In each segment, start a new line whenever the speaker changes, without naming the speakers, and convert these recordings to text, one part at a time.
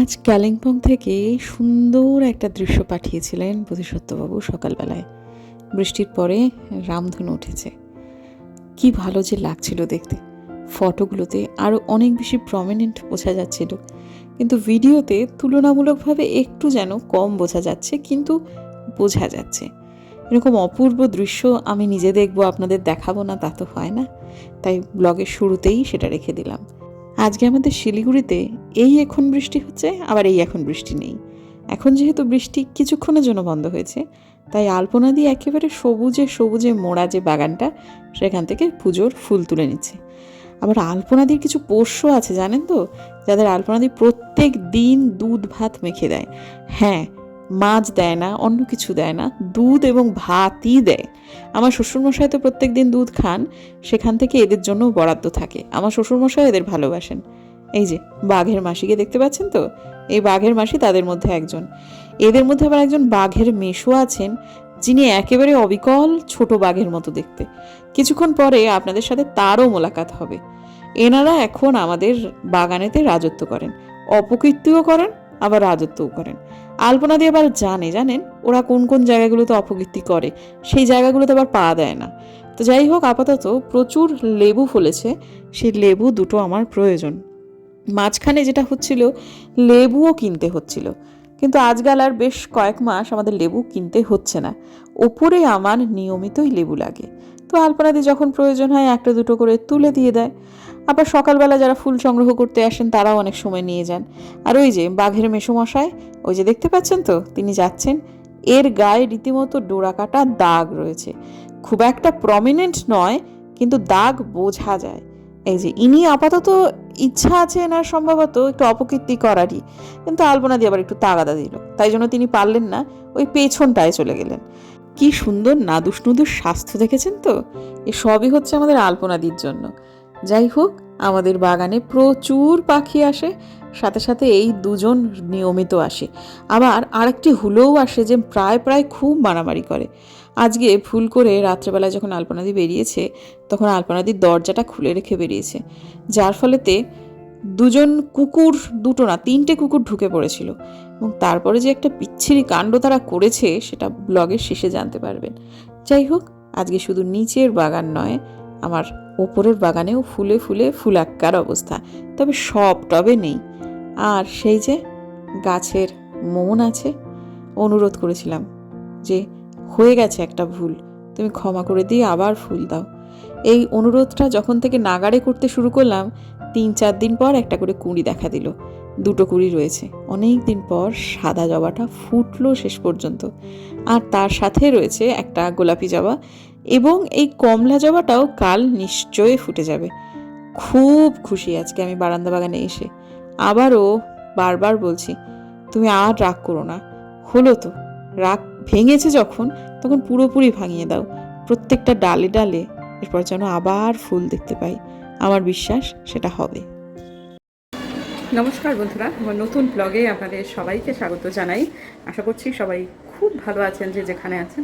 আজ কালিম্পং থেকে সুন্দর একটা দৃশ্য পাঠিয়েছিলেন বোধিসত্ত্ববাবু সকালবেলায়। বৃষ্টির পরে রামধনু উঠেছে। কি ভালো যে লাগছিল দেখতে। ফটোগুলোতে আরও অনেক বেশি প্রমিনেন্ট বোঝা যাচ্ছিল। কিন্তু ভিডিওতে তুলনামূলকভাবে একটু যেন কম বোঝা যাচ্ছে, কিন্তু বোঝা যাচ্ছে। এরকম অপূর্ব দৃশ্য আমি নিজে দেখব, আপনাদের দেখাবো না, তা তো হয় না। তাই ব্লগের শুরুতেই সেটা রেখে দিলাম। আজকে আমাদের শিলিগুড়িতে এই এখন বৃষ্টি হচ্ছে, আবার এই এখন বৃষ্টি নেই। এখন যেহেতু বৃষ্টি কিছুক্ষণের জন্য বন্ধ হয়েছে, তাই আলপনা দিয়ে একেবারে সবুজে সবুজে মোড়া যে বাগানটা, সেখান থেকে পুজোর ফুল তুলে নিচ্ছে। আবার আলপনাদির কিছু পোষ্য আছে, জানেন তো? যাদের আলপনাদি প্রত্যেক দিন দুধ ভাত মেখে দেয়। হ্যাঁ মাছ দেয় না, অন্য কিছু দেয় না, দুধ এবং ভাতই দেয়। আমার শ্বশুরমশাই তো প্রত্যেক দিন দুধ খান, সেখান থেকে এদের জন্য বরাদ্দ থাকে। আমার শ্বশুরমশাই এদের ভালোবাসেন। এই যে, বাঘের মাসিকে দেখতে পাচ্ছেন তো? এই বাঘের মাসি তাদের মধ্যে একজন। এদের মধ্যে আবার একজন বাঘের মেশো আছেন, যিনি একেবারে অবিকল ছোট বাঘের মতো দেখতে। কিছুক্ষণ পরে আপনাদের সাথে তারও মোলাকাত হবে। এনারা এখন আমাদের বাগানেতে রাজত্ব করেন। অপকীর্তিও করেন, আবার রাজত্বও করেন। আলপনা দিয়ে আবার জানে, জানেন? ওরা কোন কোন জায়গাগুলোতে অপকীর্তি করে, সেই জায়গাগুলোতে আবার পা দেয় না। তো যাই হোক, আপাতত প্রচুর লেবু ফলেছে, সেই লেবু দুটো আমার প্রয়োজন। মাঝখানে যেটা হচ্ছিল, লেবুও কিনতে হচ্ছিল। কিন্তু আজকাল আর বেশ কয়েক মাস আমাদের লেবু কিনতে হচ্ছে না। ওপরে আমার নিয়মিতই লেবু লাগে। তো আলপনাদি যখন প্রয়োজন হয়, একটা দুটো করে তুলে দিয়ে দেয়। আবার সকালবেলা যারা ফুল সংগ্রহ করতে আসেন, তারাও অনেক সময় নিয়ে যান। আর ওই যে বাঘের মেসোমশাই ওই যে দেখতে পাচ্ছেন তো, তিনি যাচ্ছেন। এর গায়ে রীতিমতো ডোরা কাটা দাগ রয়েছে। খুব একটা প্রমিনেন্ট নয়, কিন্তু দাগ বোঝা যায়। এই যে ইনি আপাতত ইচ্ছা আছে এনার সম্ভবত একটু অপকীর্তি করারই, কিন্তু আলপনা দিয়ে আবার একটু তাগাদা দিল। তাই জন্য তিনি পারলেন না, ওই পেছনটায় চলে গেলেন। কি সুন্দর নুদুস স্বাস্থ্য দেখেছেন তো? এ সবই হচ্ছে আমাদের আলপনাদির জন্য। যাই হোক, আমাদের বাগানে প্রচুর পাখি আসে, সাথে সাথে এই দুজন নিয়মিত আসে। আবার আরেকটি হুলোও আসে যে প্রায় প্রায় খুব মারামারি করে। আজকে ভুল করে রাত্রেবেলায় যখন আলপনাদি বেরিয়েছে, তখন আলপনাদির দরজাটা খুলে রেখে বেরিয়েছে। যার ফলেতে দুজন কুকুর, দুটো না, তিনটে কুকুর ঢুকে পড়েছিল। এবং তারপরে যে একটা পিচ্ছিরি কাণ্ড তারা করেছে, সেটা ব্লগের শেষে জানতে পারবেন। যাই হোক, আজকে শুধু নিচের বাগান নয় আমার ওপরের বাগানেও ফুলে ফুলে ফুলাক্কার অবস্থা, তবে সব টবে নেই। আর সেই যে গাছের মন আছে, অনুরোধ করেছিলাম যে হয়ে গেছে একটা ভুল, তুমি ক্ষমা করে দিয়ে আবার ফুল দাও। এই অনুরোধটা যখন থেকে নাগাড়ে করতে শুরু করলাম, তিন চার দিন পর একটা করে কুঁড়ি দেখা দিল। দুটো কুড়ি রয়েছে। অনেক দিন পর সাদা জবাটা ফুটলো শেষ পর্যন্ত। আর তার সাথে রয়েছে একটা গোলাপি জবা এবং এই কমলা জবাটাও কাল নিশ্চয়ই ফুটে যাবে। খুব খুশি আজকে আমি বারান্দা বাগানে এসে। আবারও বারবার বলছি, তুমি আর রাগ করো না। হলো তো, রাগ ভেঙেছে যখন, তখন পুরোপুরি ভাঙিয়ে দাও। প্রত্যেকটা ডালে ডালে এরপর যেন আবার ফুল দেখতে পাই। আমার বিশ্বাস সেটা হবে।
নমস্কার বন্ধুরা, আমার নতুন ব্লগে আপনাদের সবাইকে স্বাগত জানাই। আশা করছি সবাই খুব ভালো আছেন যে যেখানে আছেন।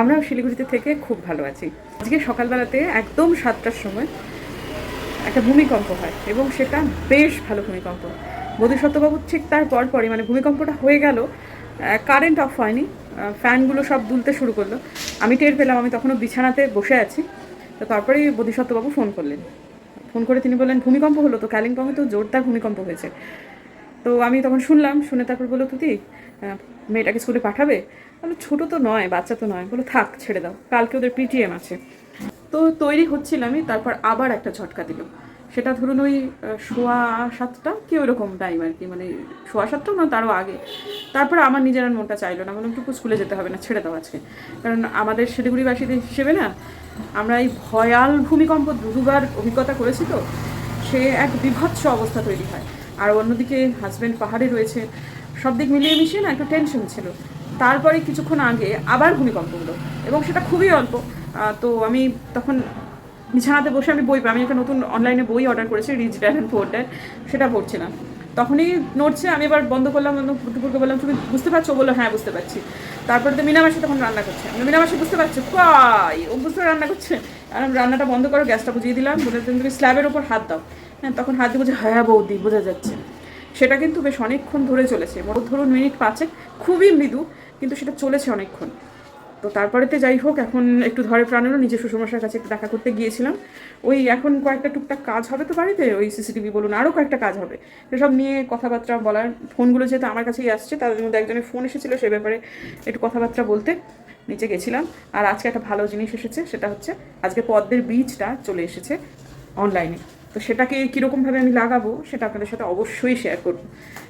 আমরাও শিলিগুড়িতে থেকে খুব ভালো আছি। আজকে সকালবেলাতে একদম সাতটার সময় একটা ভূমিকম্প হয় এবং সেটা বেশ ভালো ভূমিকম্প। বোধিসত্ত্ববাবু ঠিক তার পরপরই মানে ভূমিকম্পটা হয়ে গেল কারেন্ট অফ হয়নি ফ্যানগুলো সব দুলতে শুরু করল। আমি টের পেলাম, আমি তখনও বিছানাতে বসে আছি। তো তারপরেই বোধিসত্ত্ববাবু ফোন করলেন। ফোন করে তিনি বললেন, ভূমিকম্প হলো তো, কালিম্পংয়ে তো জোরদার ভূমিকম্প হয়েছে। তো আমি তখন শুনলাম, শুনে তারপর বলল তুই মেয়েটাকে স্কুলে পাঠাবে? বলো, ছোটো তো নয়, বাচ্চা তো নয়। বলো, থাক, ছেড়ে দাও, কালকে ওদের পিটিএম আছে। তো তৈরি হচ্ছিলামই, তারপর আবার একটা ঝটকা দিল। সেটা ধরুন ওই সোয়া সাতটা, কি ওইরকম টাইম আর কি মানে সোয়া সাতটাও না, তারও আগে। তারপর আমার নিজের আর মনটা চাইলো না, বললাম, টুকু, স্কুলে যেতে হবে না, ছেড়ে দাও আজকে। কারণ আমাদের শিলিগুড়িবাসীদের হিসেবে না, আমরা এই ভয়াল ভূমিকম্প দুবার অভিজ্ঞতা করেছি তো, সে এক বিভৎস অবস্থা তৈরি হয়। আর অন্যদিকে হাজব্যান্ড পাহাড়ে রয়েছে সব দিক মিলিয়ে মিশিয়ে না একটা টেনশন ছিল। তারপরে কিছুক্ষণ আগে আবার ভূমিকম্প হলো এবং সেটা খুবই অল্প। তো আমি তখন বিছানাতে বসে আমি বই আমি একটা নতুন অনলাইনে বই অর্ডার করেছি rich dad and poor dad সেটা পড়ছিলাম। তখনই নড়ছে, আমি এবার বন্ধ করলাম দুপুরকে বললাম, তুমি বুঝতে পারছ? বলল হ্যাঁ বুঝতে পারছি। তারপরে তো মিনামাসি তখন রান্না করছে। আমি মিনামাসি বুঝতে পারছ? পাই ও বুঝতে রান্না করছে। আর আমি রান্নাটা বন্ধ করো গ্যাসটা বুঝিয়ে দিলাম, বলে তুমি স্ল্যাবের ওপর হাত দাও। হ্যাঁ তখন হাত দিয়ে বলছে হ্যাঁ বৌদি, বোঝা যাচ্ছে। সেটা কিন্তু বেশ অনেকক্ষণ ধরে চলেছে। ধরুন মিনিট পাঁচেক, খুবই মৃদু, কিন্তু সেটা চলেছে অনেকক্ষণ। তো তারপরেতে যাই হোক, এখন একটু ধরে প্রাণেরও নিজের শ্বশুরমশার কাছে একটু দেখা করতে গিয়েছিলাম। ওই এখন কয়েকটা টুকটাক কাজ হবে তো বাড়িতে? ওই সিসিটিভি বলুন আরও কয়েকটা কাজ হবে। সেসব নিয়ে কথাবার্তা বলার ফোনগুলো যেহেতু আমার কাছেই আসছে তাদের মধ্যে একজনের ফোন এসেছিল, সে ব্যাপারে একটু কথাবার্তা বলতে নিচে গেছিলাম। আর আজকে একটা ভালো জিনিস এসেছে, সেটা হচ্ছে আজকে পদ্মের বীজটা চলে এসেছে অনলাইনে তো সেটাকে কীরকমভাবে আমি লাগাবো সেটা আপনাদের সাথে অবশ্যই শেয়ার করব।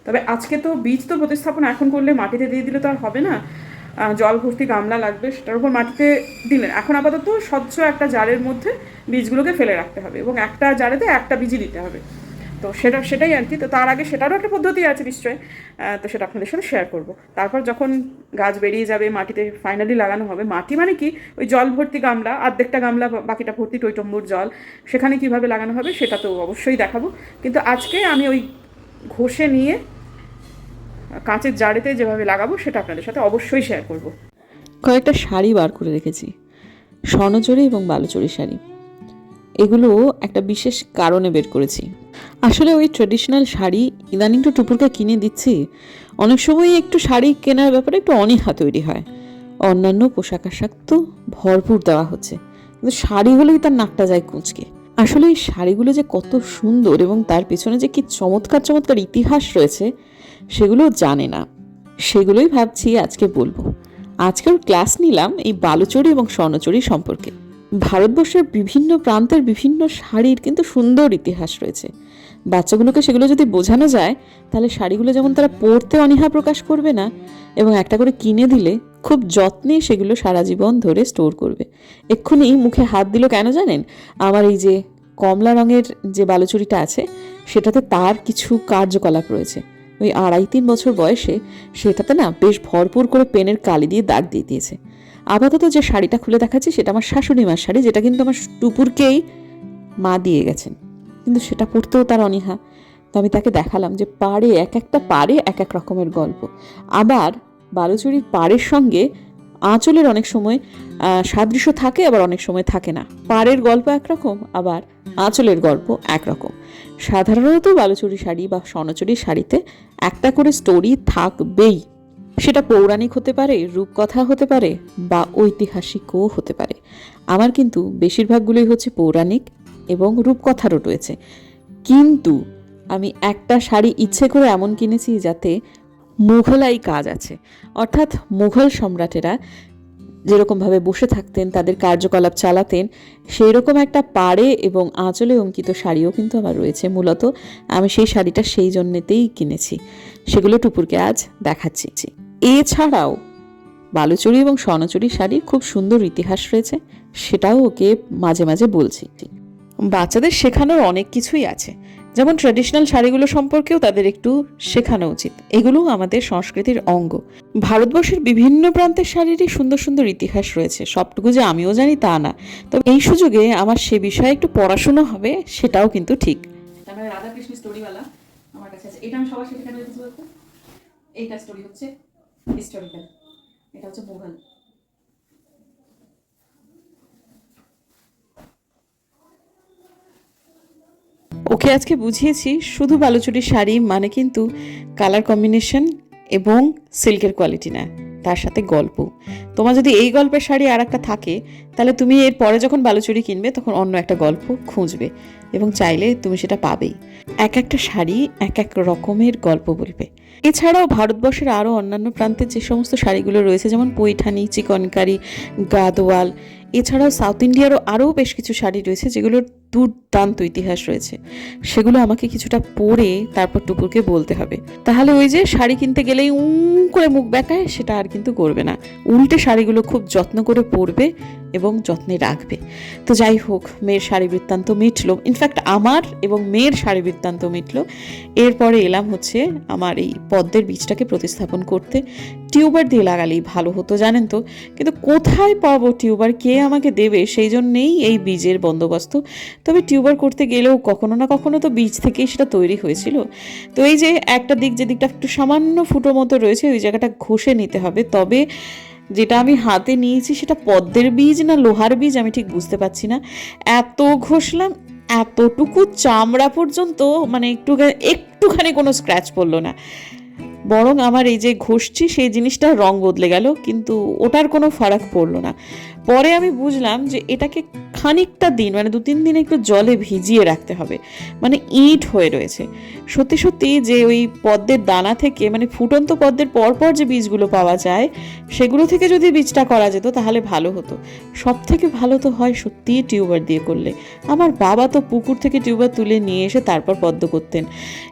তবে আজকে তো বীজ তো প্রতিস্থাপন এখন করলে মাটিতে দিয়ে দিলে তো আর হবে না। জল ভর্তি গামলা লাগবে, সেটার উপর মাটিতে দিলেন। এখন আপাতত স্বচ্ছ একটা জারের মধ্যে বীজগুলোকে ফেলে রাখতে হবে এবং একটা জারেতে একটা বীজই দিতে হবে। তো সেটা, সেটাই আর কি। তো তার আগে সেটারও একটা পদ্ধতি আছে নিশ্চয়ই। তো সেটা আপনাদের সাথে শেয়ার করব। তারপর যখন গাছ বেরিয়ে যাবে, মাটিতে ফাইনালি লাগানো হবে, মাটি মানে কি? ওই জল ভর্তি গামলা অর্ধেকটা গামলা, বাকিটা ভর্তি টৈটম্বুর জল, সেখানে কীভাবে লাগানো হবে সেটা তো অবশ্যই দেখাবো। কিন্তু আজকে আমি ওই ঘষে নিয়ে কাঁচের জাড়েতে যেভাবে লাগাবো সেটা আপনাদের সাথে অবশ্যই শেয়ার করব।
কয়েকটা শাড়ি বার করে রেখেছি। স্বর্ণচুরি এবং বালুচুরি শাড়ি। এগুলো একটা বিশেষ কারণে বের করেছি। আসলে ওই ট্রেডিশনাল শাড়ি ইদানিং তো টুপুরকে কিনে দিচ্ছি। অনেক সময় একটু শাড়ি কেনার ব্যাপারে একটু অনীহা তৈরি হয়। অন্যান্য পোশাক আশাক তো ভরপুর দেওয়া হচ্ছে। কিন্তু শাড়ি হলেই তার নাকটা যায় কুঁচকে। আসলে এই শাড়িগুলো যে কত সুন্দর এবং তার পেছনে যে কি চমৎকার চমৎকার ইতিহাস রয়েছে, সেগুলো জানে না। সেগুলোই ভাবছি আজকে বলব। আজকেও ক্লাস নিলাম এই বালুচরি এবং স্বর্ণচুরি সম্পর্কে। ভারতবর্ষের বিভিন্ন প্রান্তের বিভিন্ন শাড়ির কিন্তু সুন্দর ইতিহাস রয়েছে। বাচ্চাগুলোকে সেগুলো যদি বোঝানো যায়, তাহলে শাড়িগুলো যেমন তারা পরতে অনীহা প্রকাশ করবে না, এবং একটা করে কিনে দিলে খুব যত্নে সেগুলো সারা জীবন ধরে স্টোর করবে। এক্ষুনি মুখে হাত দিল কেন জানেন? আমার এই যে কমলা রঙের যে বালুচুরিটা আছে, সেটাতে তার কিছু কার্যকলাপ রয়েছে। ওই আড়াই তিন বছর বয়সে সেটাতে না বেশ ভরপুর করে পেনের কালি দিয়ে দাগ দিয়ে দিয়েছে। আপাতত যে শাড়িটা খুলে দেখাচ্ছি, সেটা আমার শাশুড়ি মার শাড়ি, যেটা কিন্তু আমার টুপুরকেই মা দিয়ে গেছেন। কিন্তু সেটা পড়তেও তার অনীহা। তো আমি তাকে দেখালাম যে পাড়ে, এক একটা পাড়ে এক এক রকমের গল্প। আবার বালুচুরির পাড়ের সঙ্গে আঁচলের অনেক সময় সাদৃশ্য থাকে, আবার অনেক সময় থাকে না। পাড়ের গল্প একরকম, আবার আঁচলের গল্প একরকম। সাধারণত বালুচুরি শাড়ি বা স্বর্ণচুরি শাড়িতে একটা করে স্টোরি থাকবেই। সেটা পৌরাণিক হতে পারে, রূপকথা হতে পারে বা ঐতিহাসিকও হতে পারে। আমার কিন্তু বেশিরভাগগুলোই হচ্ছে পৌরাণিক এবং রূপকথারও রয়েছে। কিন্তু আমি একটা শাড়ি ইচ্ছে করে এমন কিনেছি যাতে মুঘলাই কাজ আছে। অর্থাৎ মুঘল সম্রাটেরা যেরকমভাবে বসে থাকতেন, তাদের কার্যকলাপ চালাতেন সেই রকম একটা পাড়ে এবং আঁচলে অঙ্কিত শাড়িও কিন্তু আমার রয়েছে। মূলত আমি সেই শাড়িটা সেই জন্যেতেই কিনেছি। সেগুলো টুপুরকে আজ দেখাচ্ছি। এছাড়াও বালুচুরি এবং স্বর্ণচুরি শাড়ির খুব সুন্দর ইতিহাস রয়েছে, সেটাও ওকে মাঝে মাঝে বলছি। বাচ্চাদের শেখানোর অনেক কিছুই আছে। যেমন ট্র্যাডিশনাল শাড়িগুলো সম্পর্কেও তাদের একটু শেখানো উচিত। এগুলো আমাদের সংস্কৃতির অঙ্গ। ভারতবর্ষের বিভিন্ন প্রান্তের শাড়িরই সুন্দর সুন্দর ইতিহাস রয়েছে। সবটুকু যে আমিও জানি তা না। তবে এই সুযোগে আমার সে বিষয়ে একটু পড়াশুনো হবে, সেটাও কিন্তু ঠিক।
রাধাকৃষ্ণ স্টোরিওয়ালা আমার কাছে আছে। এটা আমি সবার সাথে এইটা স্টোরি হচ্ছে হিস্টোরিক্যাল এটা হচ্ছে মোগল
ওকে আজকে বুঝিয়েছি, শুধু বালুচুরির শাড়ি মানে কিন্তু কালার কম্বিনেশন এবং সিল্কের কোয়ালিটি না, তার সাথে গল্প। তোমার যদি এই গল্পের শাড়ি আর একটা থাকে, তাহলে তুমি এর পরে যখন বালুচুরি কিনবে, তখন অন্য একটা গল্প খুঁজবে এবং চাইলে তুমি সেটা পাবেই। এক একটা শাড়ি এক এক রকমের গল্প বলবে। এছাড়াও ভারতবর্ষের আরও অন্যান্য প্রান্তে যে সমস্ত শাড়িগুলো রয়েছে যেমন পৈঠানি চিকনকারি গাদোয়াল এছাড়াও সাউথ ইন্ডিয়ারও আরও বেশ কিছু শাড়ি রয়েছে যেগুলোর দুর্দান্ত ইতিহাস রয়েছে। সেগুলো আমাকে কিছুটা পরে তারপর টুকুরকে বলতে হবে। তাহলে ওই যে শাড়ি কিনতে গেলেই উঁ করে মুখ বেঁকায়, সেটা আর কিন্তু করবে না। উল্টে শাড়িগুলো খুব যত্ন করে পরবে এবং যত্নে রাখবে। তো যাই হোক, মেয়ের শাড়ি বৃত্তান্ত মিটলো। ইনফ্যাক্ট আমার এবং মেয়ের শাড়ি বৃত্তান্ত মিটলো। এরপরে এলাম হচ্ছে আমার এই পদ্মের বীজটাকে প্রতিস্থাপন করতে। টিউবার দিয়ে লাগালেই ভালো হতো জানেন তো? কিন্তু কোথায় পাবো টিউবার? কে আমাকে দেবে? সেই জন্যেই এই বীজের বন্দোবস্ত। তবে টিউবার করতে গেলেও কখনো না কখনো তো বীজ থেকেই সেটা তৈরি হয়েছিল। তো এই যে একটা দিক, যে দিকটা একটু সামান্য ফুটো মতো রয়েছে, ওই জায়গাটা ঘষে নিতে হবে। তবে যেটা আমি হাতে নিয়েছি সেটা পদ্মের বীজ না লোহার বীজ, আমি ঠিক বুঝতে পারছি না। এত ঘষলাম, এতটুকু চামড়া পর্যন্ত মানে একটু একটুখানি কোনো স্ক্র্যাচ পড়ল না। বরং আমার এই যে ঘষছি, সেই জিনিসটার রং বদলে গেল, কিন্তু ওটার কোনো ফারাক পড়ল না। পরে আমি বুঝলাম যে এটাকে খানিকটা দিন মানে দু তিন দিন একটু জলে ভিজিয়ে রাখতে হবে। মানে ইট হয়ে রয়েছে। সত্যি সত্যি যে ওই পদ্মের দানা থেকে মানে ফুটন্ত পদ্মের পরপর যে বীজগুলো পাওয়া যায়, সেগুলো থেকে যদি বীজটা করা যেত তাহলে ভালো হতো। সব থেকে ভালো তো হয় সত্যিই টিউবার দিয়ে করলে। আমার বাবা তো পুকুর থেকে টিউবার তুলে নিয়ে এসে তারপর পদ্ম করতেন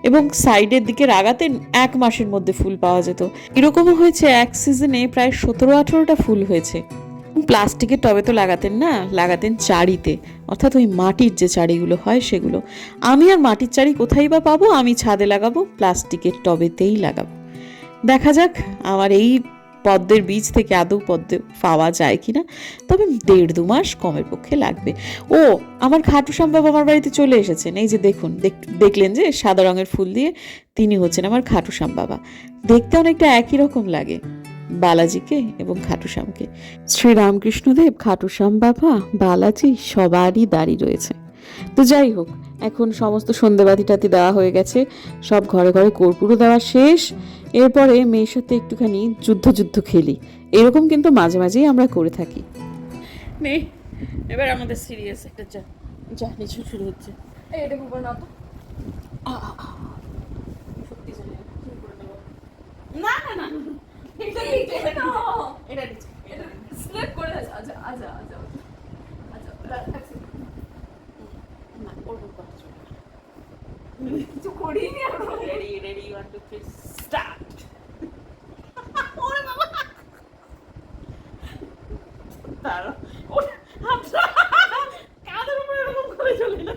এবং সাইডের দিকে লাগাতেন এক মাসের মধ্যে ফুল পাওয়া যেত। এরকমও হয়েছে এক সিজনে প্রায় সতেরো আঠেরোটা ফুল হয়েছে। প্লাস্টিকের টবে তো লাগাতেন না, লাগাতেন চারিতে। অর্থাৎ ওই মাটির যে চারিগুলো হয় সেগুলো। আমি আর মাটির চারি কোথায় বা পাবো? আমি ছাদে লাগাবো, প্লাস্টিকের টবেতেই লাগাবো। দেখা যাক, আমার এই পদ্মের বীজ থেকে আদৌ পদ্ম পাওয়া যায় কিনা। তবে দেড় দু মাস কমের পক্ষে লাগবে। ও, আমার খাটু বাবা আমার বাড়িতে চলে এসেছেন। এই যে দেখুন, দেখ- দেখলেন যে সাদা রঙের ফুল দিয়ে তিনি হচ্ছেন আমার খাটু বাবা দেখতে অনেকটা একই রকম লাগে। বালাজিকে এবং খাটুশ্যামকে। শ্রীরামকৃষ্ণদেব, খাটুশ্যাম বাবা, বালাজি সবারই দাড়ি রয়েছে। তো যাই হোক, এখন সমস্ত সন্ধেবাতিটাতি দেওয়া হয়ে গেছে। সব ঘরে ঘরে কর্পূরও দেওয়া শেষ। এরপরে মেয়ের সাথে একটুখানি যুদ্ধ যুদ্ধ খেলি। এরকম কিন্তু মাঝে মাঝেই আমরা করে থাকি।
এবার আমাদের সিরিয়াস একটা যা যা নিচু শুরু হচ্ছে?
না
না না।
এটা নিচে
এটা
এটা স্লিপ করে আচ্ছা আচ্ছা আচ্ছা আচ্ছা
না না।
কিছু করিনি
ready ready one two three start তারা ওটা আপনার কাঁধের উপরে এরকম করে চলে না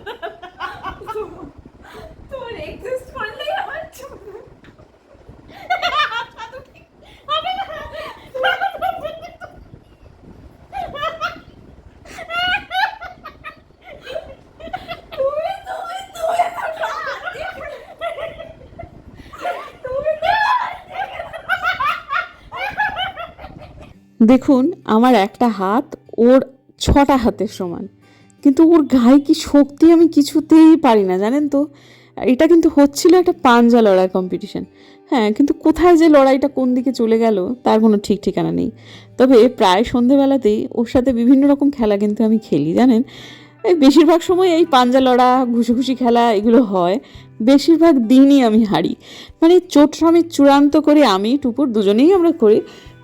তোমার এক্সিস্ট করলেই আমার চুপ তুমি তুমি তুমি তুমি
দেখুন, আমার একটা হাত ওর ছটা হাতের সমান। কিন্তু ওর গায়ে কি শক্তি আমি কিছুতেই পারি না, জানেন তো? এটা কিন্তু হচ্ছিল একটা পাঞ্জা লড়াই কম্পিটিশন হ্যাঁ কিন্তু কোথায় যে লড়াইটা কোন দিকে চলে গেল, তার কোনো ঠিক ঠিকানা নেই। তবে প্রায় সন্ধেবেলাতেই ওর সাথে বিভিন্ন রকম খেলা কিন্তু আমি খেলি, জানেন? বেশিরভাগ সময় এই পাঞ্জা লড়া ঘুষি খেলা এগুলো হয়। বেশিরভাগ দিনই আমি হারি। মানে চোট আমি চূড়ান্ত করে আমি, টুপুর দুজনেই আমরা করি।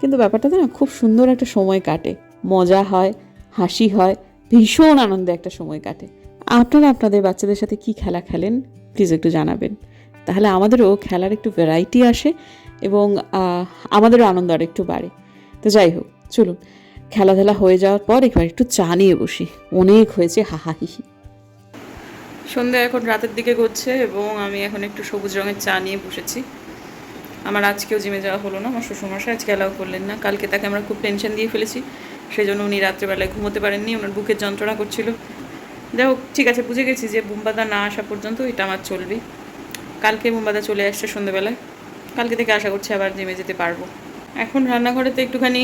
কিন্তু ব্যাপারটাতে না খুব সুন্দর একটা সময় কাটে। মজা হয়, হাসি হয়, ভীষণ আনন্দে একটা সময় কাটে। আপনারা আপনাদের বাচ্চাদের সাথে কি খেলা খেলেন? প্লিজ একটু জানাবেন। তাহলে আমাদেরও খেলার একটু ভ্যারাইটি আসে এবং আমাদেরও আনন্দ আর একটু বাড়ে। তো যাই হোক, চলুন। খেলাধুলা হয়ে যাওয়ার পর এবার একটু চা নিয়ে বসি। অনেক হয়েছে হাহাহিহি
সন্ধ্যা এখন রাতের দিকে ঘুরছে এবং আমি এখন একটু সবুজ রঙের চা নিয়ে বসেছি। আমার আজকেও জিমে যাওয়া হলো না, আমার শ্বশুরমশাই আজকে অ্যালাউ করলেন না। কালকে তাকে আমরা খুব টেনশন দিয়ে ফেলেছি সেই জন্য উনি রাত্রেবেলায় ঘুমোতে পারেননি, ওনার বুকের যন্ত্রণা করছিল। যাই হোক, ঠিক আছে, বুঝে গেছি যে বুম্বাদা না আসা পর্যন্ত এটা আমার চলবে। কালকে বুম্বাদা চলে আসছে সন্ধ্যেবেলায়, কালকে থেকে আশা করছি আবার জিমে যেতে পারব। এখন রান্নাঘরেতে একটুখানি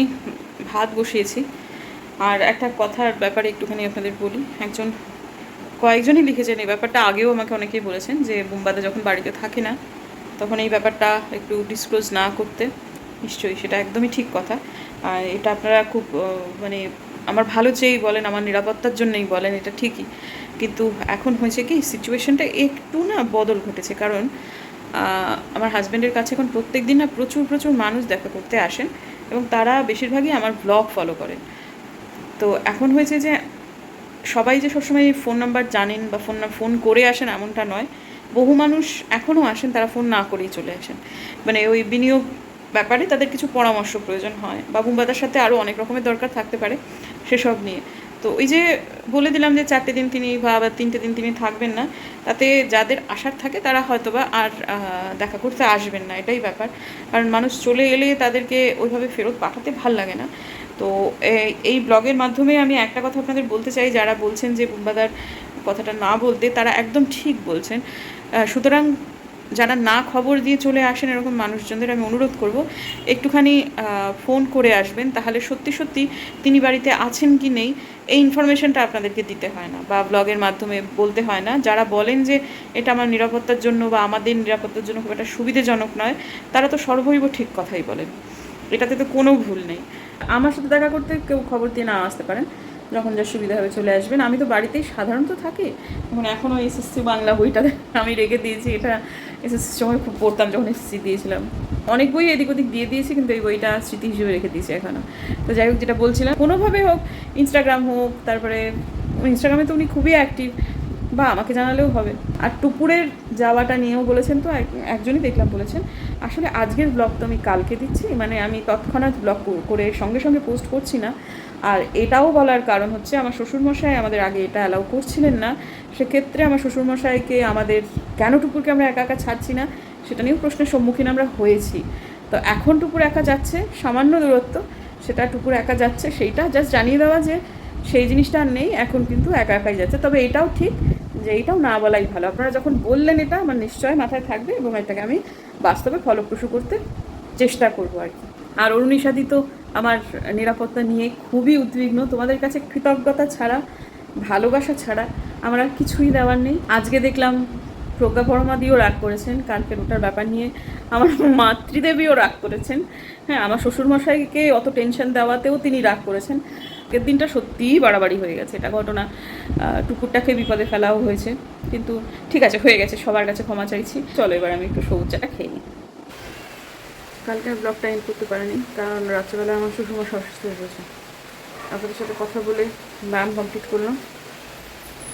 ভাত বসিয়েছি। আর একটা কথার ব্যাপারে একটুখানি আপনাদের বলি, একজন, কয়েকজনই লিখেছেন এই ব্যাপারটা, আগেও আমাকে অনেকেই বলেছেন যে বুম্বাদা যখন বাড়িতে থাকে না তখন এই ব্যাপারটা একটু ডিসক্লোজ না করতে, নিশ্চয়ই সেটা একদমই ঠিক কথা। আর এটা আপনারা খুব মানে আমার ভালো চেয়েই বলেন, আমার নিরাপত্তার জন্যই বলেন, এটা ঠিকই। কিন্তু এখন হয়েছে কি সিচুয়েশনটা একটু না বদল ঘটেছে। কারণ আমার হাজব্যান্ডের কাছে এখন প্রত্যেক দিন না প্রচুর প্রচুর মানুষ দেখা করতে আসেন এবং তারা বেশিরভাগই আমার ব্লগ ফলো করেন। তো এখন হয়েছে যে, সবাই যে সবসময় ফোন নাম্বার জানেন বা ফোন ফোন করে আসেন এমনটা নয়। বহু মানুষ এখনও আসেন, তারা ফোন না করেই চলে আসেন। মানে ওই বিনিয়োগ ব্যাপারে তাদের কিছু পরামর্শ প্রয়োজন হয় বা বুম্বাদার সাথে আরও অনেক রকমের দরকার থাকতে পারে সেসব নিয়ে। তো ওই যে বলে দিলাম যে চারটে দিন তিনি বা আবার তিনটে দিন তিনি থাকবেন না, তাতে যাদের আশার থাকে তারা হয়তোবা আর দেখা করতে আসবেন না, এটাই ব্যাপার। কারণ মানুষ চলে এলে তাদেরকে ওইভাবে ফেরত পাঠাতে ভালো লাগে না। তো এই- ব্লগের মাধ্যমে আমি একটা কথা আপনাদের বলতে চাই, যারা বলছেন যে বুম্বাদার কথাটা না বলতে, তারা একদম ঠিক বলছেন। সুতরাং যারা না খবর দিয়ে চলে আসেন এরকম মানুষজনদের আমি অনুরোধ করব, একটুখানি ফোন করে আসবেন, তাহলে সত্যি সত্যি তিনি বাড়িতে আছেন কি নেই, এই ইনফরমেশনটা আপনাদেরকে দিতে হয় না বা ব্লগের মাধ্যমে বলতে হয় না। যারা বলেন যে এটা আমার নিরাপত্তার জন্য বা আমাদের নিরাপত্তার জন্য খুব একটা সুবিধাজনক নয়, তারা তো সর্বৈব ঠিক কথাই বলেন। এটাতে তো কোনো ভুল নেই। আমার সাথে দেখা করতে কেউ খবর দিয়ে না আসতে পারেন। যখন যা সুবিধা হবে চলে আসবেন। আমি তো বাড়িতেই সাধারণত থাকি। এখন এখনও এসএসসি বাংলা বইটা আমি রেখে দিয়েছি। এটা এসএসসির সময় খুব পড়তাম যখন এসএসসি দিয়েছিলাম। অনেক বই এদিক ওদিক দিয়ে দিয়েছি, কিন্তু এই বইটা স্মৃতি হিসেবে রেখে দিয়েছি এখনও তো যাই হোক, যেটা বলছিলাম কোনোভাবে হোক ইনস্টাগ্রাম হোক, তারপরে ইনস্টাগ্রামে তো উনি খুবই অ্যাক্টিভ বা আমাকে জানালেও হবে। আর টুপুরের যাওয়াটা নিয়েও বলেছেন তো, এক- একজনই দেখলাম বলেছেন, আসলে আজকের ব্লগ তো আমি কালকে দিচ্ছি। মানে আমি তৎক্ষণাৎ ব্লগ করে সঙ্গে সঙ্গে পোস্ট করছি না। আর এটাও বলার কারণ হচ্ছে আমার শ্বশুরমশাই আমাদের আগে এটা অ্যালাউ করছিলেন না। সেক্ষেত্রে আমার শ্বশুরমশাইকে আমাদের কেন টুপুরকে আমরা একা একা ছাড়ছি না, সেটা নিয়েও প্রশ্নের সম্মুখীন আমরা হয়েছি। তো এখন টুপুর একা যাচ্ছে, সামান্য দূরত্ব, সেটা টুপুর একা যাচ্ছে, সেইটা জাস্ট জানিয়ে দেওয়া যে সেই জিনিসটা আর নেই, এখন কিন্তু একা একাই যাচ্ছে। তবে এটাও ঠিক যে এইটাও না বলাই ভালো। আপনারা যখন বললেন এটা, আমার নিশ্চয় মাথায় থাকবে এবং এটাকে আমি বাস্তবে ফলপ্রসূ করতে চেষ্টা করব আর কি। আর অরুণিসাদি তো আমার নিরাপত্তা নিয়ে খুবই উদ্বিগ্ন। তোমাদের কাছে কৃতজ্ঞতা ছাড়া, ভালোবাসা ছাড়া আমার আর কিছুই দেওয়ার নেই। আজকে দেখলাম প্রজ্ঞা পরমাদিও রাগ করেছেন কালকের ওটার ব্যাপার নিয়ে আমার মাতৃদেবীও রাগ করেছেন। হ্যাঁ আমার শ্বশুরমশাইকে অত টেনশন দেওয়াতেও তিনি রাগ করেছেন। আগের দিনটা সত্যিই বাড়াবাড়ি হয়ে গেছে। এটা ঘটনা টুকুরটাকে বিপদে ফেলাও হয়েছে। কিন্তু ঠিক আছে, হয়ে গেছে, সবার কাছে ক্ষমা চাইছি। চলো এবার আমি একটু সবুজ চাটা খেয়ে নিই। কালকে আর ব্লগটা এন্ড করতে পারিনি, কারণ রাত্রেবেলা আমার শ্বশুরমশাই অসুস্থ হয়ে গেছে। আপনাদের সাথে কথা বলে ব্যায়াম কমপ্লিট করলাম।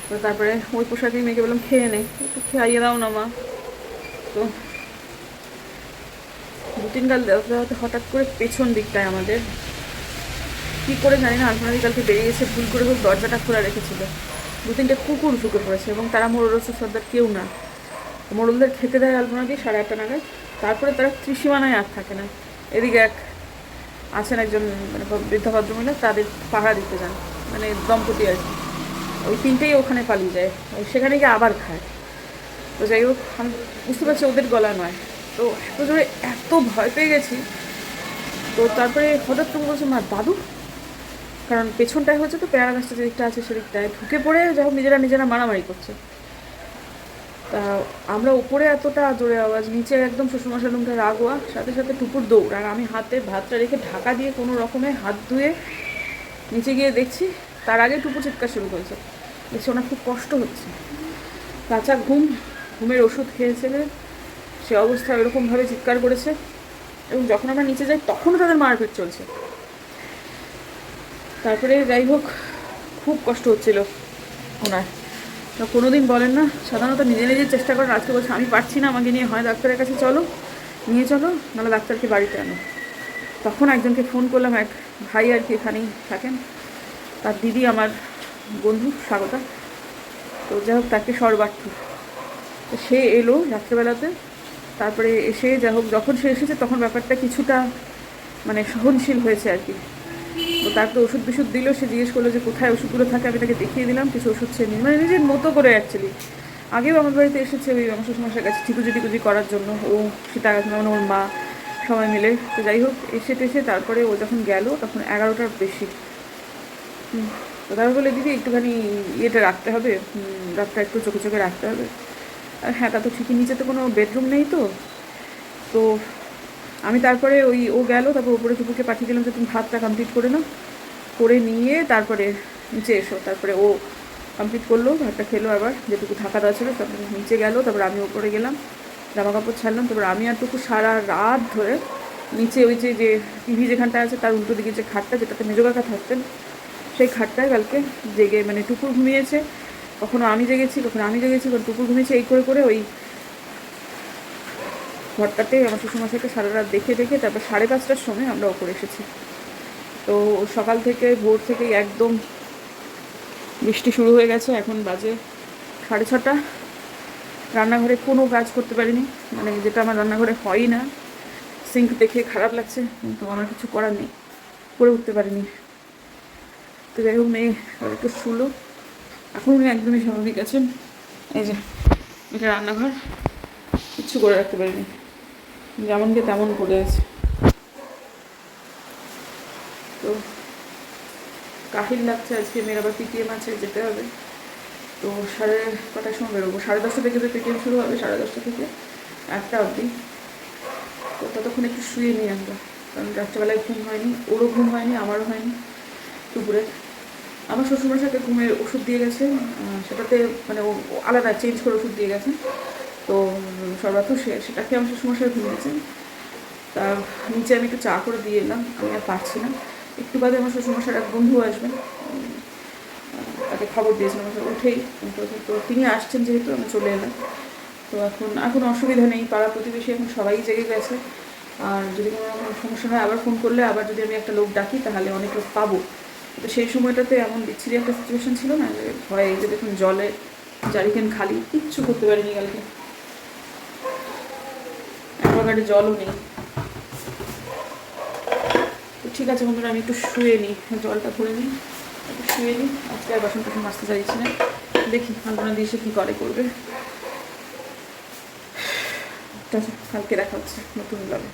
তো তারপরে ওই পোশাকেই মেয়েকে বললাম, খেয়ে নে। একটু খাইয়ে দাও না মা। তো দু তিন দেওয়াতে দেওয়াতে হঠাৎ করে পেছন দিকটায় আমাদের। কি করে জানি না আলপনাদি কালকে বেরিয়ে এসে ভুল করে হোক দরজাটা খোলা রেখেছিল। দু তিনটে কুকুর ঢুকে পড়েছে এবং তারা মোড়ল সর্দার কেউ না। মোড়লদের খেতে দেয় আলপনা দিয়ে সাড়ে আটটা নাগাদ। তারপরে তারা ত্রিসীমানায় আর থাকে না। এদিকে এক আছেন একজন মানে বৃদ্ধ ভদ্রমহিলা, তাদের পাহারা দিতে যান মানে দম্পতি আর কি। ওই তিনটেই ওখানে পালিয়ে যায়। ওই সেখানে গিয়ে আবার খায়। তো যাই হোক, আমি বুঝতে পারছি ওদের গলা নয়। তো এত জোরে এত ভয় পেয়ে গেছি। তো তারপরে হঠাৎ তুমি বলছে, মা, দাদু? কারণ পেছনটায় হচ্ছে তো, পেয়ারা গাছটা যেদিকটা আছে সেদিকটায় ঢুকে পড়ে যাই যখন নিজেরা নিজেরা মারামারি করছে। তা আমরা উপরে এতটা জোরে আওয়াজ, নিচে একদম শ্বশুরমশাই রুমটা রাগোয়া, সাথে সাথে টুকুর দৌড়, আর আমি হাতে ভাতটা রেখে ঢাকা দিয়ে কোনো রকমে হাত ধুয়ে নিচে গিয়ে দেখছি, তার আগে টুকু চিৎকার শুরু করেছে। দেখছি ওনার খুব কষ্ট হচ্ছে। কাঁচা ঘুম, ঘুমের ওষুধ খেয়েছে সে অবস্থা ওরকমভাবে চিৎকার করেছে এবং যখন আমরা নিচে যাই তখনও তাদের মারপিট চলছে। তারপরে যাই হোক, খুব কষ্ট হচ্ছিল ওনার। তো কোনো দিন বলেন না, সাধারণত নিজে নিজে চেষ্টা করেন আজকে বলছে, আমি পারছি না, আমাকে নিয়ে হয় ডাক্তারের কাছে চলো, নিয়ে চলো, নাহলে ডাক্তারকে বাড়িতে আনো। তখন একজনকে ফোন করলাম, এক ভাই আর কি এখানেই থাকেন, তার দিদি আমার বন্ধু, স্বাগতা। তো যাই হোক, তাকে সর্বার্থ। তো সে এলো রাত্রেবেলাতে, তারপরে এসে যাই হোক, যখন সে এসেছে, তখন ব্যাপারটা কিছুটা মানে সহনশীল হয়েছে আর কি। তো তারপরে ওষুধ বিষুধ দিল, সে জিজ্ঞেস করল যে কোথায় ওষুধগুলো থাকে, আমি তাকে দেখিয়ে দিলাম, কিছু ওষুধ সে নিয়ে মানে নিজের মতো করে অ্যাকচুয়ালি আগেও আমার বাড়িতে এসেছে ওই আমার শ্বশুরমশার কাছে ঠিকুজি টিকুজি করার জন্য, ও সীতা মানে ওর মা, সবাই মিলে। তো যাই হোক, এসে টেসে তারপরে ও যখন গেল, তখন এগারোটার বেশি। তো তারপর বলে, দিদি, একটুখানি ইয়েটা রাখতে হবে রাতটা একটু চোখে চোখে রাখতে হবে। আর হ্যাঁ তা তো ঠিকই, নিচে তো কোনো বেডরুম নেই তো। তো আমি তারপরে ওই, ও গেল, তারপর উপরে টুকুকে পাঠিয়ে দিলাম যে তুমি ভাতটা কমপ্লিট করে নাও। করে নিয়ে তারপরে নিচে এসো। তারপরে ও কমপ্লিট করল, ভাতটা খেলো আবার, যেটুকু থাকা দেওয়া ছিল তারপরে নিচে গেল। তারপর আমি উপরে গেলাম জামা কাপড় ছাড়লাম। তারপর আমি আর টুকু সারা রাত ধরে নিচে ওই যে যে টিভি যেখানটা আছে তার উল্টো দিকে যে খাটটা, যেটাতে মেজো কাকা থাকতেন, সেই খাটটায় কালকে জেগে মানে টুকুর ঘুমিয়েছে। কখনো আমি জেগেছি, কখনো আমি জেগেছি, কখনো টুকুর ঘুমিয়েছে, এই করে করে ওই ঘরটাতে আমার শ্বশুরমশাইকে সারা রাত দেখে দেখে তারপর সাড়ে পাঁচটার সময় আমরা ওপরে এসেছি। তো সকাল থেকে ভোর থেকেই একদম বৃষ্টি শুরু হয়ে গেছে। এখন বাজে সাড়ে ছটা। রান্নাঘরে কোনো কাজ করতে পারিনি। মানে যেটা আমার রান্নাঘরে হয়ই না। সিঙ্ক দেখে খারাপ লাগছে, কিন্তু আমার কিছু করার নেই। করে উঠতে পারিনি। তো যাই হোক, মেয়ে একটু শুলো। এখন উনি একদমই স্বাভাবিক আছেন এই যে, এটা রান্নাঘর। কিচ্ছু করে রাখতে পারিনি। যেমনকে তেমন পড়ে আছে। তো কাহিল লাগছে আজকে, মেয়ের আবার পিটিএম আছে, যেতে হবে। তো সাড়ে কটার সময় বেরোবো। সাড়ে দশটা থেকে তো পিটিএম শুরু হবে, সাড়ে দশটা থেকে একটা অবধি। তো ততক্ষণ একটু শুয়ে নিই আমরা, কারণ রাত্রেবেলায় ঘুম হয়নি, ওরও ঘুম হয়নি, আমারও হয়নি দুপুরে। আমার শ্বশুরমশাইকে ঘুমের ওষুধ দিয়ে গেছে সেটাতে মানে ও আলাদা, চেঞ্জ করে ওষুধ দিয়ে গেছে। তো সর্বার্থ সে, সেটাকে আমার শ্বশুরমশাই ঘুমিয়েছেন তা নিচে আমি একটু চা করে দিয়ে এলাম, আমি আর পারছি না। একটু বাদে আমার শ্বশুরমশাইয়ের এক বন্ধু আসবেন। তাকে খবর দিয়েছিলাম আমার উঠেই তো তিনি আসছেন যেহেতু, আমি চলে এলাম। তো এখন এখন অসুবিধা নেই, পাড়া প্রতিবেশী এখন সবাই জেগে গেছে। আর যদি কোনো রকম সমস্যা হয়, আবার ফোন করলে, আবার যদি আমি একটা লোক ডাকি, তাহলে অনেক লোক পাবো। তো সেই সময়টাতে এমন বিচ্ছিরি একটা সিচুয়েশন ছিল না যে, ভয়ে এই যে দেখুন, জলে, জারিকেন খালি, কিচ্ছু করতে পারিনি কালকে। অ্যাকোয়াগার্ডে জলও নেই। তো ঠিক আছে বন্ধুরা, আমি একটু শুয়ে নিই জলটা ভরে নিই একটু শুয়ে নিই আজকে আর বাসন টাসন মাসতে চাইছি না। দেখি আলপনা দিয়ে সে কী করে করবে। কালকে দেখা হচ্ছে নতুন ব্লগে